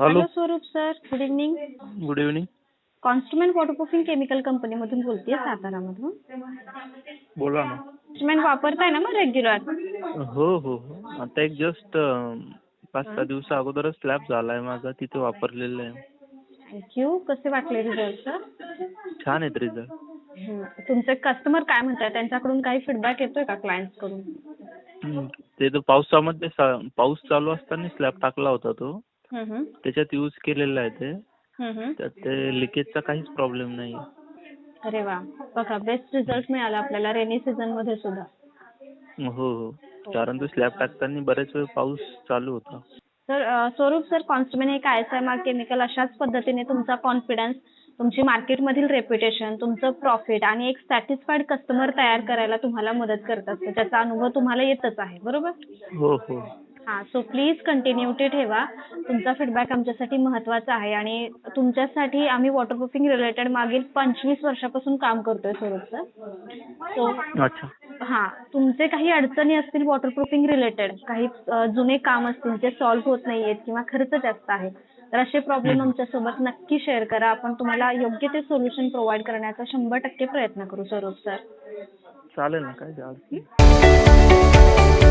Hello. Swaroop sir good evening good evening कॉन्स्ट्रुमेंट waterproofing chemical कंपनीमधून बोलतेय सातारामधून. बोला ना. कॉन्स्ट्रुमेंट वापरताय ना मग रेग्युलर हो हो हो. आता एक जस्ट पाच सहा दिवसा अगोदरच स्लॅब झालाय माझा तिथे वापरलेलं आहे. थँक्यू कसे वाटले रिझल्ट सर छान आहेत रिझल्ट तुमचे कस्टमर काय म्हणतात त्यांच्याकडून काही फीडबॅक येतोय का clients कडून? ते तर पावसामध्ये सा- पाऊस चालू असताना स्लॅब टाकला होता तो. त्याच्यात यूज केलेला आहे ते. त्यात ते लिकेजचा काहीच प्रॉब्लेम नाही. अरे वा. बघा बेस्ट रिझल्ट मिळाला आपल्याला रेनी सीझनमध्ये सुद्धा. हो हो. कारण तो स्लॅब टाकताना बरेच वेळ पाऊस चालू होता. सर स्वरूप सर कॉन्स्टमेंट हे काय एस एम आर केमिकल अशाच पद्धतीने तुमचा कॉन्फिडन्स तुमची मार्केटमधील रेप्युटेशन तुमचं प्रॉफिट आणि एक सॅटिस्फाईड कस्टमर तयार करायला तुम्हाला मदत करत असते त्याचा अनुभव तुम्हाला येतच आहे बरोबर? हो हो. हां सो प्लीज कंटिन्युटी ठेवा. तुमचा फीडबॅक आमच्यासाठी महत्त्वाचा आहे आणि तुमच्यासाठी आम्ही वॉटरप्रूफिंग रिलेटेड मागील पंचवीस वर्षापासून काम करतोय स्वरूप सर सो अच्छा. हां तुमचे काही अडचणी असतील वॉटरप्रूफिंग रिलेटेड काही अ, जुने काम असतील जे सॉल्व्ह होत नाहीयेत किंवा खर्च जास्त आहे तर असे प्रॉब्लेम आमच्यासोबत नक्की शेअर करा. आपण तुम्हाला योग्य ते सोल्युशन प्रोव्हाइड करण्याचा शंभर टक्के प्रयत्न करू स्वरूप सर चालेल ना काय अडचण नाही.